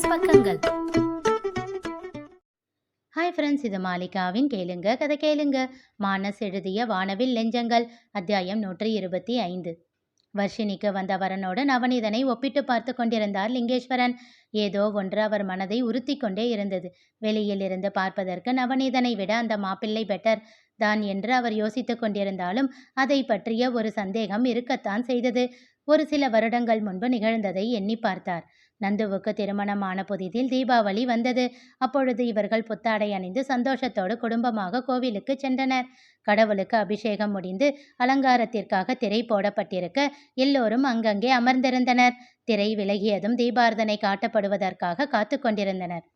Plus பக்கங்கள். Hi friends இது மாலிகாவின் கேளுங்க கதை கேளுங்க. மானஸ் எழுதிய வானவில் லெஞ்சங்கள் அத்தியாயம் நூற்றி இருபத்தி ஐந்து. வர்ஷினிக்கு வந்த அவன் நவநீதனை ஒப்பிட்டு பார்த்து கொண்டிருந்தார் லிங்கேஸ்வரன். ஏதோ ஒன்று அவர் மனதை உறுத்தி கொண்டே இருந்தது. வெளியில் இருந்து பார்ப்பதற்கு நவநீதனை விட அந்த மாப்பிள்ளை பெட்டர் தான் என்று அவர் யோசித்துக் கொண்டிருந்தாலும் அதை பற்றிய ஒரு சந்தேகம் இருக்கத்தான் செய்தது. ஒரு சில வருடங்கள் முன்பு நிகழ்ந்ததை எண்ணி பார்த்தார். நந்துவுக்கு திருமணமான புதிதில் தீபாவளி வந்தது. அப்பொழுது இவர்கள் புத்தாடை அணிந்து சந்தோஷத்தோடு குடும்பமாக கோவிலுக்கு சென்றனர். கடவுளுக்கு அபிஷேகம் முடிந்து அலங்காரத்திற்காக திரை போடப்பட்டிருக்க எல்லோரும் அங்கங்கே அமர்ந்திருந்தனர். திரை விலகியதும் தீபார்த்தனை காட்டப்படுவதற்காக காத்து கொண்டிருந்தனர்.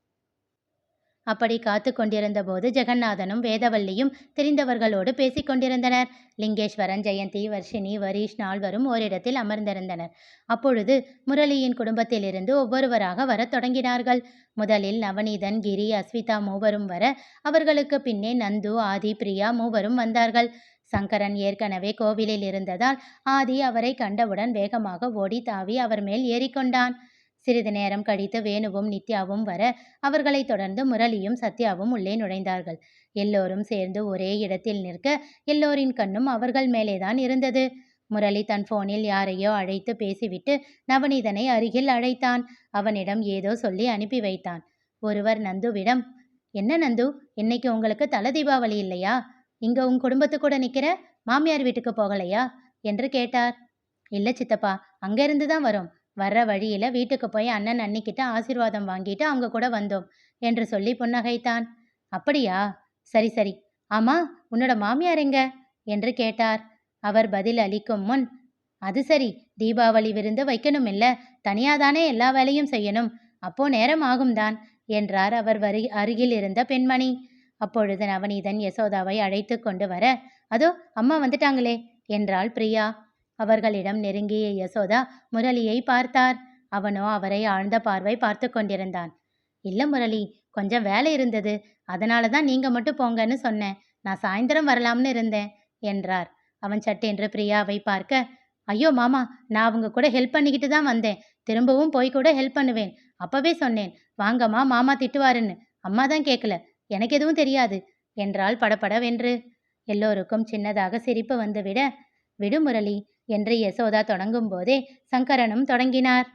அப்படி காத்து கொண்டிருந்த போது ஜெகநாதனும் வேதவல்லியும் தெரிந்தவர்களோடு பேசிக் கொண்டிருந்தனர். லிங்கேஸ்வரன் ஜெயந்தி வர்ஷினி வரீஷ் நால்வரும் ஓரிடத்தில் அமர்ந்திருந்தனர். அப்பொழுது முரளியின் குடும்பத்திலிருந்து ஒவ்வொருவராக வரத் தொடங்கினார்கள். முதலில் நவநீதன் கிரி அஸ்விதா மூவரும் வர அவர்களுக்கு பின்னே நந்து ஆதி பிரியா மூவரும் வந்தார்கள். சங்கரன் ஏற்கனவே கோவிலில் இருந்ததால் ஆதி அவரை கண்டவுடன் வேகமாக ஓடி தாவி அவர் மேல் ஏறிக்கொண்டான். சிறிது நேரம் கழித்து வேணுவும் நித்யாவும் வர அவர்களைத் தொடர்ந்து முரளியும் சத்யாவும் உள்ளே நுழைந்தார்கள். எல்லோரும் சேர்ந்து ஒரே இடத்தில் நிற்க எல்லோரின் கண்ணும் அவர்கள் மேலேதான் இருந்தது. முரளி தன் போனில் யாரையோ அழைத்து பேசிவிட்டு நவநீதனை அருகில் அழைத்தான். அவனிடம் ஏதோ சொல்லி அனுப்பி வைத்தான். ஒருவர் நந்துவிடம். என்ன நந்து? இன்னைக்கு உங்களுக்கு தல தீபாவளி இல்லையா? இங்க உன் குடும்பத்து கூட நிக்கிற? மாமியார் வீட்டுக்கு போகலையா? என்று கேட்டார். இல்ல சித்தப்பா அங்கிருந்து தான் வரும். வர்ற வழியில் வீட்டுக்கு போய் அண்ணன் அன்னிக்கிட்ட ஆசீர்வாதம் வாங்கிட்டு அவங்க கூட வந்தோம் என்று சொல்லி புன்னகைத்தான். அப்படியா? சரி சரி. ஆமா உன்னோட மாமியார் எங்க? என்று கேட்டார். அவர் பதில் அளிக்கும் முன் அது சரி தீபாவளி விருந்து வைக்கணும் இல்ல தனியாதானே எல்லா வேலையும் செய்யணும் அப்போ நேரம் ஆகும்தான் என்றார் அவர் வரி அருகில் இருந்த பெண்மணி. அப்பொழுது நவநீதன் யசோதாவை அழைத்து கொண்டு வர அதோ அம்மா வந்துட்டாங்களே என்றாள் பிரியா. அவர்களிடம் நெருங்கிய யசோதா முரளியை பார்த்தார். அவனோ அவரை ஆழ்ந்த பார்வை பார்த்து கொண்டிருந்தான். இல்ல முரளி கொஞ்சம் வேலை இருந்தது. அதனால தான் நீங்க மட்டும் போங்கன்னு சொன்னேன். நான் சாயந்தரம் வரலாம்னு இருந்தேன் என்றார். அவன் சட்டென்று பிரியாவை பார்க்க ஐயோ மாமா நான் அவங்க கூட ஹெல்ப் பண்ணிக்கிட்டு தான் வந்தேன். திரும்பவும் போய் கூட ஹெல்ப் பண்ணுவேன். அப்பவே சொன்னேன் வாங்கம்மா மாமா திட்டுவாருன்னு. அம்மா தான் கேட்கல எனக்கு எதுவும் தெரியாது என்றால் படபடவென்று. எல்லோருக்கும் சின்னதாக சிரிப்பு வந்துவிட விடுமுரளி என்று யசோதா தொடங்கும் போதே சங்கரனும் தொடங்கினார்.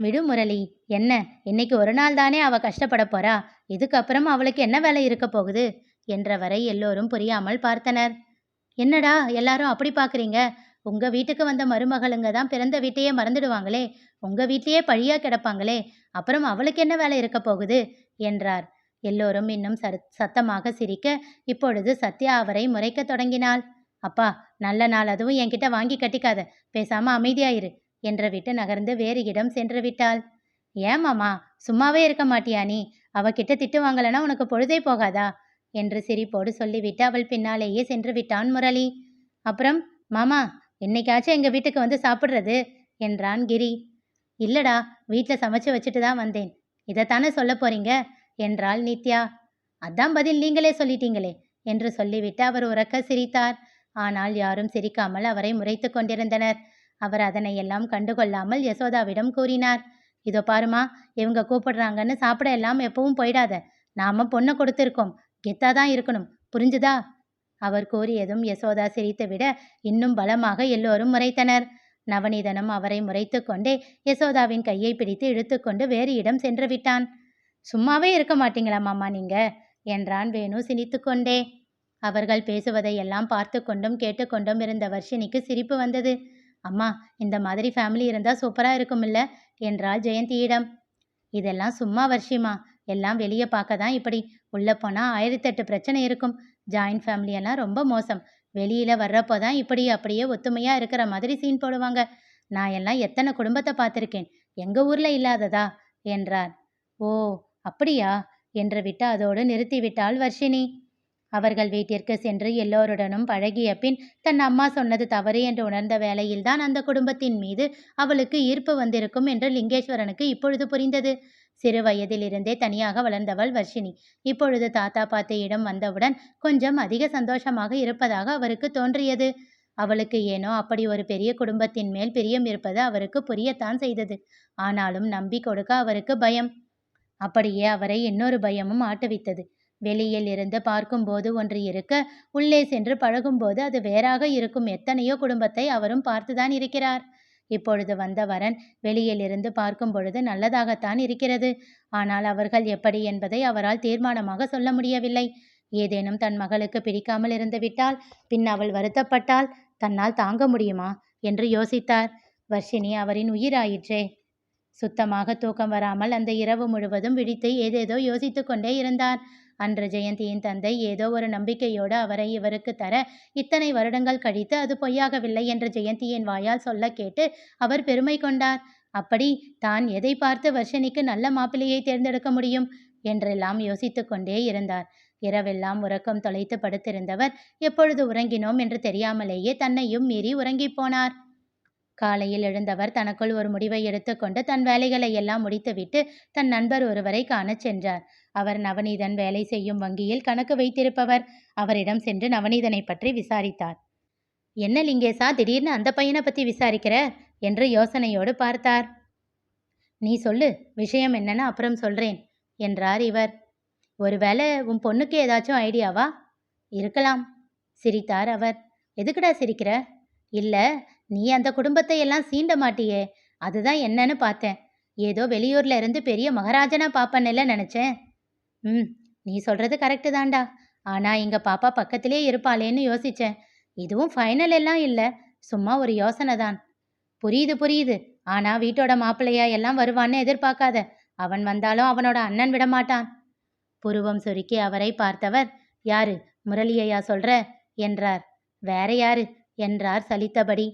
விடுமுரளி என்ன? இன்னைக்கு ஒரு நாள் தானே அவ கஷ்டப்பட போறா? இதுக்கப்புறம் அவளுக்கு என்ன வேலை இருக்க போகுது? என்றவரை எல்லோரும் புரியாமல் பார்த்தனர். என்னடா எல்லாரும் அப்படி பார்க்குறீங்க உங்க வீட்டுக்கு வந்த மருமகளுங்க தான் பிறந்த வீட்டையே மறந்துடுவாங்களே? உங்க வீட்லயே பழியா கிடப்பாங்களே? அப்புறம் அவளுக்கு என்ன வேலை இருக்க போகுது? என்றார். எல்லோரும் இன்னும் சத்தமாக சிரிக்க இப்பொழுது சத்யா அவரை முறைக்க தொடங்கினாள். அப்பா நல்ல நாள். அதுவும் என்கிட்ட வாங்கி கட்டிக்காத. பேசாம அமைதியாயிரு என்ற விட்டு நகர்ந்து வேறு இடம் சென்று விட்டாள். ஏமாமா சும்மாவே இருக்க மாட்டியா நீ? அவகிட்ட திட்டு வாங்கலனா உனக்கு பொழுதே போகாதா? என்று சிரிப்போடு சொல்லிவிட்டு அவள் பின்னாலேயே சென்று விட்டான் முரளி. அப்புறம் மாமா என்னைக்காச்சும் எங்க வீட்டுக்கு வந்து சாப்பிட்றது? என்றான் கிரி. இல்லடா வீட்டில் சமைச்சு வச்சுட்டு தான் வந்தேன். இதைத்தானே சொல்ல போறீங்க? என்றாள் நித்யா. அதான் பதில் நீங்களே சொல்லிட்டீங்களே என்று சொல்லிவிட்டு அவர் உறக்க சிரித்தார். ஆனால் யாரும் சிரிக்காமல் அவரை முறைத்து கொண்டிருந்தனர். அவர் அதனை எல்லாம் கண்டுகொள்ளாமல் யசோதாவிடம் கூறினார் இதோ பாருமா இவங்க கூப்பிடுறாங்கன்னு சாப்பிட எல்லாம் எப்பவும் போயிடாத. நாம பொண்ணை கொடுத்துருக்கோம். கெத்தா தான் இருக்கணும். புரிஞ்சுதா? அவர் கூறியதும் யசோதா சிரித்துவிட இன்னும் பலமாக எல்லோரும் முறைத்தனர். நவநீதனும் அவரை முறைத்து கொண்டே யசோதாவின் கையை பிடித்து இழுத்துக்கொண்டு வேறு இடம் சென்று விட்டான். சும்மாவே இருக்க மாட்டீங்களா மாமா நீங்க? என்றான் வேணு சிரித்துக்கொண்டே அவர்கள் பேசுவதை எல்லாம் பார்த்து கொண்டும் கேட்டுக்கொண்டும் இருந்த வர்ஷினிக்கு சிரிப்பு வந்தது. அம்மா இந்த மாதிரி ஃபேமிலி இருந்தால் சூப்பராக இருக்குமில்ல என்றாள் ஜெயந்தியிடம். இதெல்லாம் சும்மா வர்ஷிமா எல்லாம் வெளியே பார்க்க தான் இப்படி. உள்ளே போனால் ஆயிரத்தெட்டு பிரச்சனை இருக்கும். ஜாயின்ட் ஃபேமிலியெல்லாம் ரொம்ப மோசம். வெளியில் வர்றப்போ தான் இப்படி அப்படியே ஒத்துமையாக இருக்கிற மாதிரி சீன் போடுவாங்க. நான் எல்லாம் எத்தனை குடும்பத்தை பார்த்துருக்கேன். எங்கள் ஊரில் இல்லாததா? என்றார். ஓ அப்படியா? என்று விட்டு அதோடு நிறுத்திவிட்டாள் வர்ஷினி. அவர்கள் வீட்டிற்கு சென்று எல்லோருடனும் பழகிய பின் தன் அம்மா சொன்னது தவறு என்று உணர்ந்த வேளையில்தான் அந்த குடும்பத்தின் மீது அவளுக்கு ஈர்ப்பு வந்திருக்கும் என்று லிங்கேஸ்வரனுக்கு இப்பொழுது புரிந்தது. சிறு வயதிலிருந்தே தனியாக வளர்ந்தவள் வர்ஷினி. இப்பொழுது தாத்தா பாத்தியிடம் வந்தவுடன் கொஞ்சம் அதிக சந்தோஷமாக இருப்பதாக அவருக்கு தோன்றியது. அவளுக்கு ஏனோ அப்படி ஒரு பெரிய குடும்பத்தின் மேல் பிரியம் இருப்பது அவருக்கு புரியத்தான் செய்தது. ஆனாலும் நம்பி கொடுக்க அவருக்கு பயம். அப்படியே அவரை இன்னொரு பயமும் ஆட்டுவித்தது. வெளியில் இருந்து பார்க்கும்போது ஒன்று இருக்க உள்ளே சென்று பழகும்போது அது வேறாக இருக்கும். எத்தனையோ குடும்பத்தை அவரும் பார்த்துதான் இருக்கிறார். இப்பொழுது வந்த வரன் வெளியில் இருந்து பார்க்கும் பொழுது நல்லதாகத்தான் இருக்கிறது. ஆனால் அவர்கள் எப்படி என்பதை அவரால் தீர்மானமாக சொல்ல முடியவில்லை. ஏதேனும் தன் மகளுக்கு பிடிக்காமல் இருந்துவிட்டால் பின் அவள் வருத்தப்பட்டால் தன்னால் தாங்க முடியுமா? என்று யோசித்தார். வர்ஷினி அவரின் உயிராயிற்றே. சுத்தமாக தூக்கம் வராமல் அந்த இரவு முழுவதும் விழித்து ஏதேதோ யோசித்து கொண்டே இருந்தார். அன்று ஜெயந்தியின் தந்தை ஏதோ ஒரு நம்பிக்கையோடு அவரை இவருக்கு தர இத்தனை வருடங்கள் கழித்து அது பொய்யாகவில்லை என்று ஜெயந்தியின் வாயால் சொல்ல கேட்டு அவர் பெருமை கொண்டார். அப்படி தான் எதை பார்த்து வர்ஷினிக்கு நல்ல மாப்பிள்ளையை தேர்ந்தெடுக்க முடியும்? என்றெல்லாம் யோசித்து கொண்டே இருந்தார். இரவெல்லாம் உறக்கம் தொலைத்து படுத்திருந்தவர் எப்பொழுது உறங்கினோம் என்று தெரியாமலேயே தன்னையும் மீறி உறங்கிப் போனார். காலையில் எழுந்தவர் தனக்குள் ஒரு முடிவை எடுத்துக்கொண்டு தன் வேலைகளை எல்லாம் முடித்துவிட்டு தன் நண்பர் ஒருவரை காணச் சென்றார். அவர் நவநீதன் வேலை செய்யும் வங்கியில் கணக்கு வைத்திருப்பவர். அவரிடம் சென்று நவநீதனை பற்றி விசாரித்தார். என்ன லிங்கேசா திடீர்னு அந்த பையனை பற்றி விசாரிக்கிற? என்று யோசனையோடு பார்த்தார். நீ சொல்லு விஷயம் என்னன்னு அப்புறம் சொல்றேன் என்றார் இவர். ஒருவேளை உன் பொண்ணுக்கு ஏதாச்சும் ஐடியாவா? இருக்கலாம் சிரித்தார் அவர். எதுக்குடா சிரிக்கிற? இல்லை நீ அந்த குடும்பத்தை எல்லாம் சீண்ட மாட்டியே. அதுதான் என்னன்னு பார்த்தேன். ஏதோ வெளியூர்ல இருந்து பெரிய மகாராஜனா பாப்பன்னுல நினைச்சேன். ம் நீ சொல்கிறது கரெக்டு தான்டா. ஆனால் எங்கள் பாப்பா பக்கத்திலே இருப்பாளேன்னு யோசித்தேன் இதுவும் ஃபைனல் எல்லாம் இல்லை சும்மா ஒரு யோசனை தான். புரியுது புரியுது. ஆனால் வீட்டோட மாப்பிள்ளையா எல்லாம் வருவான்னு எதிர்பார்க்காத. அவன் வந்தாலும் அவனோட அண்ணன் விட மாட்டான். புருவம் சுருக்கி அவரை பார்த்தவர் யாரு முரளியையா சொல்ற? என்றார். வேற யாரு? என்றார் சலித்தபடி.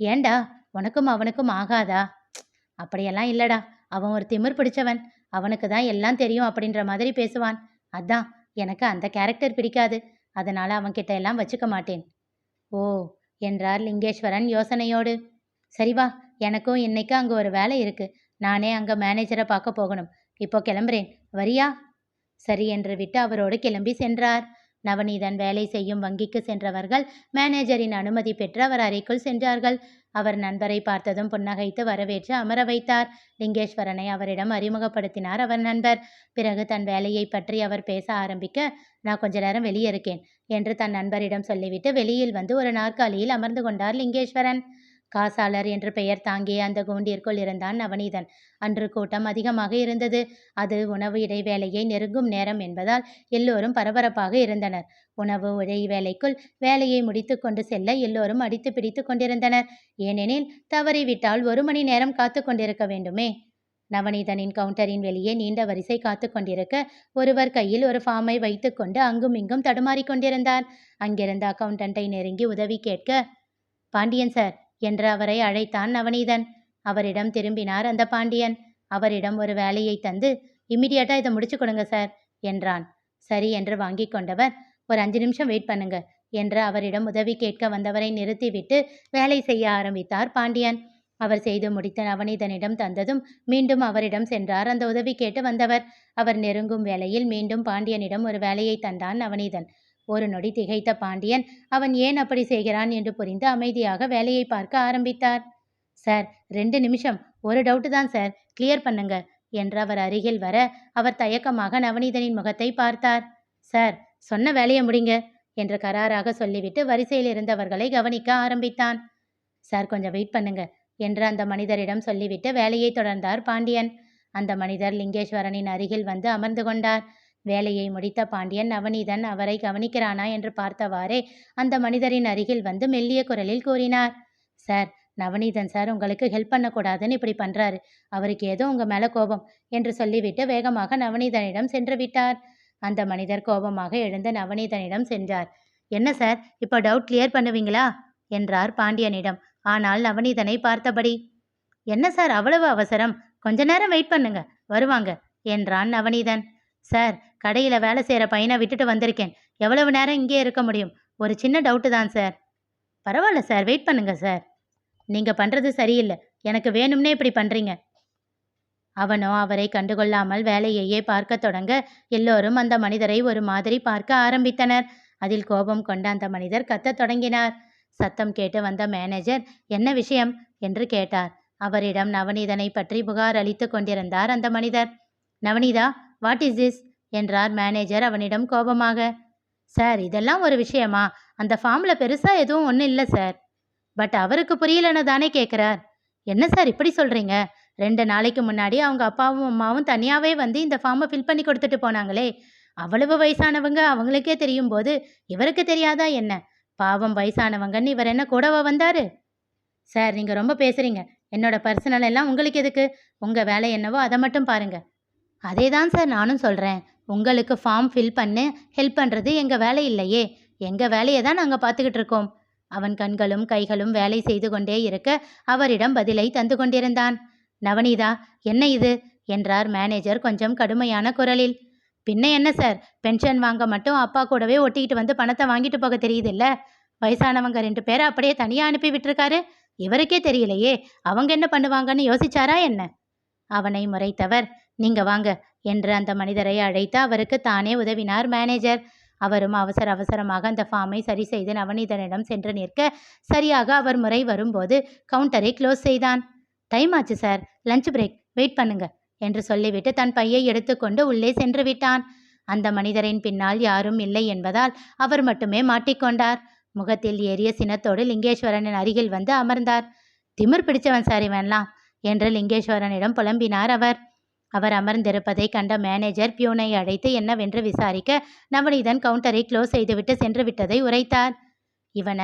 ஏண்டா உனக்கும் அவனுக்கும் ஆகாதா? அப்படியெல்லாம் இல்லடா. அவன் ஒரு திமிர் பிடிச்சவன். அவனுக்கு தான் எல்லாம் தெரியும் அப்படின்ற மாதிரி பேசுவான். அதான் எனக்கு அந்த கேரக்டர் பிடிக்காது. அதனால அவன்கிட்ட எல்லாம் வச்சுக்க மாட்டேன். ஓ என்றார் லிங்கேஸ்வரன் யோசனையோடு. சரிவா எனக்கும் இன்னைக்கு அங்கே ஒரு வேலை இருக்கு. நானே அங்கே மேனேஜரை பார்க்க போகணும். இப்போ கிளம்புறேன். வரியா? சரி என்று விட்டு அவரோடு கிளம்பி சென்றார். நவநீதன் வேலை செய்யும் வங்கிக்கு சென்றவர்கள் மேனேஜரின் அனுமதி பெற்று அவர் அறைக்குள் சென்றார்கள். அவர் நண்பரை பார்த்ததும் புன்னகைத்து வரவேற்று அமர வைத்தார். லிங்கேஸ்வரனை அவரிடம் அறிமுகப்படுத்தினார் அவர் நண்பர். பிறகு தன் வேலையை பற்றி அவர் பேச ஆரம்பிக்க நான் கொஞ்ச நேரம் வெளியே இருக்கேன் என்று தன் நண்பரிடம் சொல்லிவிட்டு வெளியில் வந்து ஒரு நாற்காலியில் அமர்ந்து கொண்டார் லிங்கேஸ்வரன். காசாளர் என்று பெயர் தாங்கிய அந்த கூண்டிற்குள் இருந்தான் நவநீதன். அன்று கூட்டம் அதிகமாக இருந்தது. அது உணவு இடைவேளையை நெருங்கும் நேரம் என்பதால் எல்லோரும் பரபரப்பாக இருந்தனர். உணவு இடைவேளைக்குள் வேலையை முடித்து கொண்டு செல்ல எல்லோரும் அடித்து பிடித்து கொண்டிருந்தனர். ஏனெனில் தவறிவிட்டால் ஒரு மணி நேரம் காத்து கொண்டிருக்க வேண்டுமே? நவநீதனின் கவுண்டரின் வெளியே நீண்ட வரிசை காத்து கொண்டிருக்க ஒருவர் கையில் ஒரு ஃபார்மை வைத்துக்கொண்டு அங்கும் இங்கும் தடுமாறிக் கொண்டிருந்தார் அங்கிருந்த அக்கவுண்டண்டை நெருங்கி உதவி கேட்க பாண்டியன் சார் என்று அவரை அழைத்தான் நவநீதன். அவரிடம் திரும்பினார் அந்த பாண்டியன். அவரிடம் ஒரு வேலையை தந்து இம்மிடியட்டா இதை முடிச்சு கொடுங்க சார் என்றான். சரி என்று வாங்கி கொண்டவர் ஒரு அஞ்சு நிமிஷம் வெயிட் பண்ணுங்க என்று அவரிடம் உதவி கேட்க வந்தவரை நிறுத்திவிட்டு வேலை செய்ய ஆரம்பித்தார் பாண்டியன். அவர் செய்து முடித்த நவநீதனிடம் தந்ததும் மீண்டும் அவரிடம் சென்றார் அந்த உதவி கேட்டு வந்தவர். அவர் நெருங்கும் வேளையில் மீண்டும் பாண்டியனிடம் ஒரு வேலையை தந்தான் நவநீதன். ஒரு நொடி திகைத்த பாண்டியன் அவன் ஏன் அப்படி செய்கிறான்? என்று புரிந்து அமைதியாக வேலையை பார்க்க ஆரம்பித்தார். சார் ரெண்டு நிமிஷம். ஒரு டவுட்டு தான் சார். கிளியர் பண்ணுங்க. என்று அவர் அருகில் வர அவர் தயக்கமாக நவநீதனின் முகத்தை பார்த்தார். சார் சொன்ன வேலையை முடிங்க என்று கராராக சொல்லிவிட்டு வரிசையில் இருந்தவர்களை கவனிக்க ஆரம்பித்தான். சார் கொஞ்சம் வெயிட் பண்ணுங்க என்று அந்த மனிதரிடம் சொல்லிவிட்டு வேலையை தொடர்ந்தார் பாண்டியன். அந்த மனிதர் லிங்கேஸ்வரனின் அருகில் வந்து அமர்ந்து கொண்டார். வேலையை முடித்த பாண்டியன் நவநீதன் அவரை கவனிக்கிறானா என்று பார்த்தவாறே அந்த மனிதரின் அருகில் வந்து மெல்லிய குரலில் கூறினார் சார் நவநீதன் சார் உங்களுக்கு ஹெல்ப் பண்ணக்கூடாதுன்னு இப்படி பண்றாரு. அவருக்கு ஏதோ உங்க மேல கோபம் என்று சொல்லிவிட்டு வேகமாக நவநீதனிடம் சென்று விட்டார். அந்த மனிதர் கோபமாக எழுந்து நவநீதனிடம் சென்றார் என்ன சார் இப்போ டவுட் கிளியர் பண்ணுவீங்களா என்றார் பாண்டியனிடம். ஆனால் நவநீதனை பார்த்தபடி. என்ன சார் அவ்வளவு அவசரம்? கொஞ்ச நேரம் வெயிட் பண்ணுங்க வருவாங்க என்றான் நவநீதன். சார் கடையில் வேலை செய்கிற பையனை விட்டுட்டு வந்திருக்கேன். எவ்வளவு நேரம் இங்கே இருக்க முடியும்? ஒரு சின்ன டவுட்டு தான் சார் பரவாயில்ல சார் வெயிட் பண்ணுங்க சார் நீங்கள் பண்ணுறது சரியில்லை. எனக்கு வேணும்னே இப்படி பண்ணுறீங்க அவனோ அவரை கண்டுகொள்ளாமல் வேலையையே பார்க்க தொடங்க எல்லோரும் அந்த மனிதரை ஒரு மாதிரி பார்க்க ஆரம்பித்தனர். அதில் கோபம் கொண்ட அந்த மனிதர் கத்தத் தொடங்கினார். சத்தம் கேட்டு வந்த மேனேஜர் என்ன விஷயம்? என்று கேட்டார். அவரிடம் நவநீதனை பற்றி புகார் அளித்து கொண்டிருந்தார் அந்த மனிதர். நவநீதா வாட் இஸ் திஸ் என்றார் மேனேஜர் அவனிடம் கோபமாக. சார் இதெல்லாம் ஒரு விஷயமா? அந்த ஃபார்மில் பெருசாக எதுவும் ஒன்றும் இல்லை சார் பட் அவருக்கு புரியலன்னு தானே கேட்குறார் என்ன சார் இப்படி சொல்கிறீங்க ரெண்டு நாளைக்கு முன்னாடி அவங்க அப்பாவும் அம்மாவும் தனியாகவே வந்து இந்த ஃபார்மை ஃபில் பண்ணி கொடுத்துட்டு போனாங்களே. அவ்வளவு வயசானவங்க அவங்களுக்கே தெரியும் போது இவருக்கு தெரியாதா என்ன? பாவம் வயசானவங்கன்னு இவர் என்ன கூடவா வந்தாரு? சார் நீங்கள் ரொம்ப பேசுகிறீங்க என்னோட பர்சனல் எல்லாம் உங்களுக்கு எதுக்கு? உங்கள் வேலை என்னவோ அதை மட்டும் பாருங்கள் அதே தான் சார் நானும் சொல்கிறேன் உங்களுக்கு ஃபார்ம் ஃபில் பண்ணு ஹெல்ப் பண்ணுறது எங்கள் வேலை இல்லையே. எங்கள் வேலையை தான் நாங்கள் பார்த்துக்கிட்டு இருக்கோம். அவன் கண்களும் கைகளும் வேலை செய்து கொண்டே இருக்க அவரிடம் பதிலை தந்து கொண்டிருந்தான். நவநீதா என்ன இது? என்றார் மேனேஜர் கொஞ்சம் கடுமையான குரலில். பின்ன என்ன சார்? பென்ஷன் வாங்க மட்டும் அப்பா கூடவே ஒட்டிக்கிட்டு வந்து பணத்தை வாங்கிட்டு போக தெரியுதுல்ல? வயசானவங்க ரெண்டு பேரை அப்படியே தனியாக அனுப்பி விட்டுருக்காரு. இவருக்கே தெரியலையே. அவங்க என்ன பண்ணுவாங்கன்னு யோசிச்சாரா என்ன? அவனை முறைத்தவர் நீங்க வாங்க என்று அந்த மனிதரை அழைத்து அவருக்கு தானே உதவினார் மேனேஜர் அவரும் அவசர அவசரமாக அந்த ஃபார்மை சரி செய்து நவநீதனிடம் சென்று நிற்க சரியாக அவர் முறை வரும்போது கவுண்டரை க்ளோஸ் செய்தான். டைம் ஆச்சு சார் லஞ்ச் பிரேக் வெயிட் பண்ணுங்க என்று சொல்லிவிட்டு தன் பையை எடுத்துக்கொண்டு உள்ளே சென்று விட்டான். அந்த மனிதரின் பின்னால் யாரும் இல்லை என்பதால் அவர் மட்டுமே மாட்டிக்கொண்டார் முகத்தில் ஏறிய சினத்தோடு லிங்கேஸ்வரனின் அருகில் வந்து அமர்ந்தார். திமிர் பிடிச்சவன் சார் இவன்லாம் என்று லிங்கேஸ்வரனிடம் புலம்பினார் அவர். அவர் அமர்ந்திருப்பதை கண்ட மேனேஜர் பியூனை அழைத்து என்னவென்று விசாரிக்க நவநீதன் கவுண்டரை க்ளோஸ் செய்துவிட்டு சென்று விட்டதை உரைத்தார். இவன?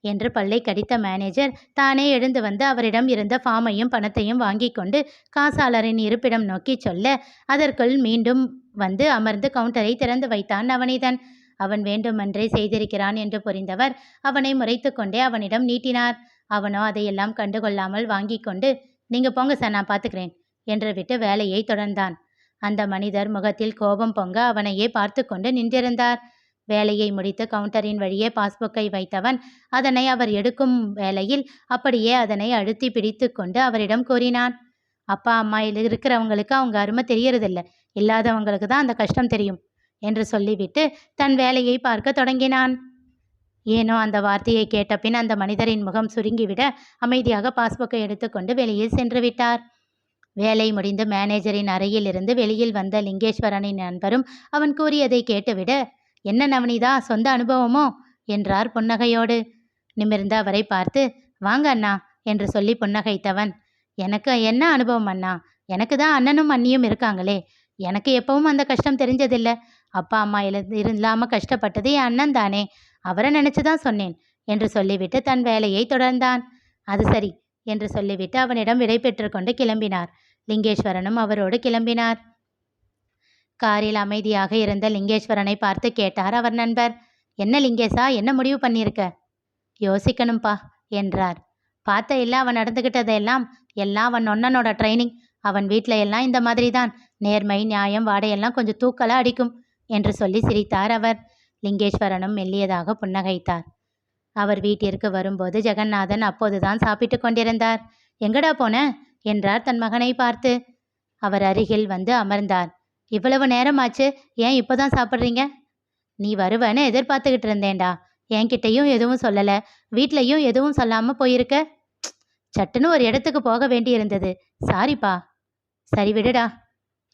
என்று பல்லை கடித்த மேனேஜர் தானே எழுந்து வந்து அவரிடம் இருந்த ஃபார்மையும் பணத்தையும் வாங்கி கொண்டு காசாளரின் இருப்பிடம் நோக்கி சொல்ல அதற்குள் மீண்டும் வந்து அமர்ந்து கவுண்டரை திறந்து வைத்தான் நவநீதன். அவன் வேண்டுமென்றே செய்திருக்கிறான் என்று புரிந்தவர் அவனை முறைத்து கொண்டே அவனிடம் நீட்டினார். அவனோ அதையெல்லாம் கண்டுகொள்ளாமல் வாங்கி கொண்டு நீங்க போங்க சார் நான் பார்த்துக்கிறேன். என்றுவிட்டு வேலையை தொடர்ந்தான். அந்த மனிதர் முகத்தில் கோபம் பொங்க அவனையே பார்த்து கொண்டு நின்றிருந்தார். வேலையை முடித்து கவுண்டரின் வழியே பாஸ்புக்கை வைத்தவன் அதனை அவர் எடுக்கும் வேளையில் அப்படியே அதனை அழுத்தி பிடித்து கொண்டு அவரிடம் கூறினான். அப்பா அம்மா இருக்கிறவங்களுக்கு அவங்க அருமை தெரியறதில்ல. இல்லாதவங்களுக்கு தான் அந்த கஷ்டம் தெரியும் என்று சொல்லிவிட்டு தன் வேலையை பார்க்க தொடங்கினான். ஏனோ அந்த வார்த்தையை கேட்டபின் அந்த மனிதரின் முகம் சுருங்கிவிட அமைதியாக பாஸ்புக்கை எடுத்துக்கொண்டு வெளியே சென்று விட்டார். வேலை முடிந்து மேனேஜரின் அறையிலிருந்து வெளியில் வந்த லிங்கேஸ்வரனின் நண்பரும் அவன் கூறியதை கேட்டுவிட என்ன நவனிதா சொந்த அனுபவமோ? என்றார் புன்னகையோடு. நிமிர்ந்து அவரை பார்த்து வாங்க அண்ணா என்று சொல்லி புன்னகைத்தவன். எனக்கு என்ன அனுபவம் அண்ணா? எனக்கு தான் அண்ணனும் அண்ணியும் இருக்காங்களே. எனக்கு எப்பவும் அந்த கஷ்டம் தெரிஞ்சதில்ல. அப்பா அம்மா இல்லாமல் கஷ்டப்பட்டது என் அண்ணன் தானே. அவரை நினச்சி தான் சொன்னேன் என்று சொல்லிவிட்டு தன் வேலையை தொடர்ந்தான். அது சரி என்று சொல்லிவிட்டு அவனிடம் விடை கொண்டு கிளம்பினார். லிங்கேஸ்வரனும் அவரோடு கிளம்பினார். காரில் அமைதியாக இருந்த லிங்கேஸ்வரனை பார்த்து கேட்டார் அவர் நண்பர் என்ன லிங்கேசா என்ன முடிவு பண்ணியிருக்க? யோசிக்கணும்பா என்றார். பார்த்த இல்ல அவன் நடந்துக்கிட்டதெல்லாம் எல்லாம் அவன் ஒன்னனோட ட்ரைனிங். அவன் வீட்டில் எல்லாம் இந்த மாதிரி தான் நேர்மை நியாயம் வாடையெல்லாம் கொஞ்சம் தூக்கலாக அடிக்கும் என்று சொல்லி சிரித்தார் அவர். லிங்கேஸ்வரனும் மெல்லியதாக புன்னகைத்தார். அவர் வீட்டிற்கு வரும்போது ஜெகநாதன் அப்போதுதான் சாப்பிட்டு கொண்டிருந்தார். எங்கடா போன? என்றார் தன் மகனை பார்த்து. அவர் அருகில் வந்து அமர்ந்தார். இவ்வளவு நேரமாச்சு. ஏன் இப்போதான் சாப்பிட்றீங்க? நீ வருவன்னு எதிர்பார்த்துக்கிட்டு இருந்தேன்டா. என்கிட்டயும் எதுவும் சொல்லலை. வீட்லையும் எதுவும் சொல்லாமல் போயிருக்க? சட்டுன்னு ஒரு இடத்துக்கு போக வேண்டியிருந்தது. சாரிப்பா. சரி விடுடா.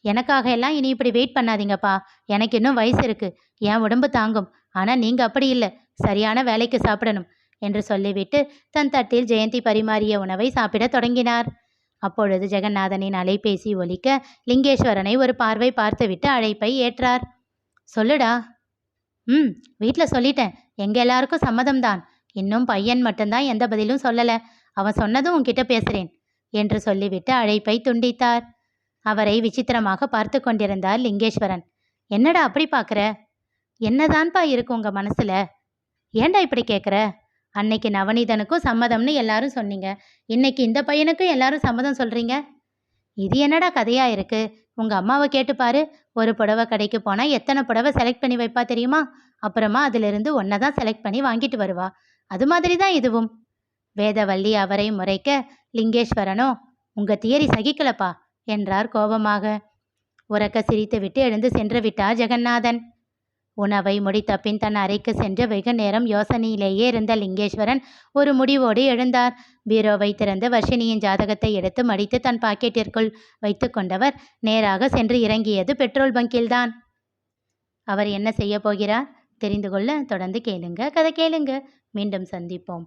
எனக்காக எல்லாம் இனி இப்படி வெயிட் பண்ணாதீங்கப்பா. எனக்கு இன்னும் வயசு இருக்கு. என் உடம்பு தாங்கும். ஆனால் நீங்கள் அப்படி இல்லை. சரியான வேலைக்கு சாப்பிடணும். என்று சொல்லிவிட்டு தன் தட்டில் ஜெயந்தி பரிமாறிய உணவை சாப்பிடத் தொடங்கினார். அப்பொழுது ஜெகநாதனின் அலைபேசி ஒலிக்க லிங்கேஸ்வரனை ஒரு பார்வை பார்த்துவிட்டு அழைப்பை ஏற்றார். சொல்லுடா. ம் வீட்டில் சொல்லிட்டேன். எங்கள் எல்லாருக்கும் சம்மதம்தான். இன்னும் பையன் மட்டும்தான் எந்த பதிலும் சொல்லலை. அவன் சொன்னதும் உன்கிட்ட பேசுகிறேன் என்று சொல்லிவிட்டு அழைப்பை துண்டித்தார். அவரை விசித்திரமாக பார்த்து கொண்டிருந்தார் லிங்கேஸ்வரன். என்னடா அப்படி பார்க்குற? என்னதான்ப்பா இருக்கு உங்கள் மனசில்? ஏன்டா இப்படி கேட்குற அன்னைக்கு நவநீதனுக்கும் சம்மதம்னு எல்லாரும் சொன்னீங்க. இன்னைக்கு இந்த பையனுக்கும் எல்லாரும் சம்மதம் சொல்றீங்க? இது என்னடா கதையா இருக்கு? உங்க அம்மாவை கேட்டுப்பாரு ஒரு புடவை கடைக்கு போனா எத்தனை புடவை செலக்ட் பண்ணி வைப்பா தெரியுமா? அப்புறமா அதிலிருந்து ஒன்றை தான் செலக்ட் பண்ணி வாங்கிட்டு வருவா. அது மாதிரி தான் இதுவும். வேதவல்லி அவரை முறைக்க லிங்கேஸ்வரனோ உங்க தியரி சகிக்கலப்பா என்றார் கோபமாக. உறக்க சிரித்துவிட்டு எழுந்து சென்று விட்டார் ஜெகநாதன். உணவை முடித்த பின் தன் அறைக்கு சென்று வெகு நேரம் யோசனையிலேயே இருந்த லிங்கேஸ்வரன் ஒரு முடிவோடு எழுந்தார். பீரோவை திறந்து வர்ஷினியின் ஜாதகத்தை எடுத்து மடித்து தன் பாக்கெட்டிற்குள் வைத்து கொண்டவர் நேராக சென்று இறங்கியது பெட்ரோல் பங்கில்தான். அவர் என்ன செய்ய போகிறார்? தெரிந்து கொள்ள தொடர்ந்து கேளுங்க. கதை கேளுங்க. மீண்டும் சந்திப்போம்.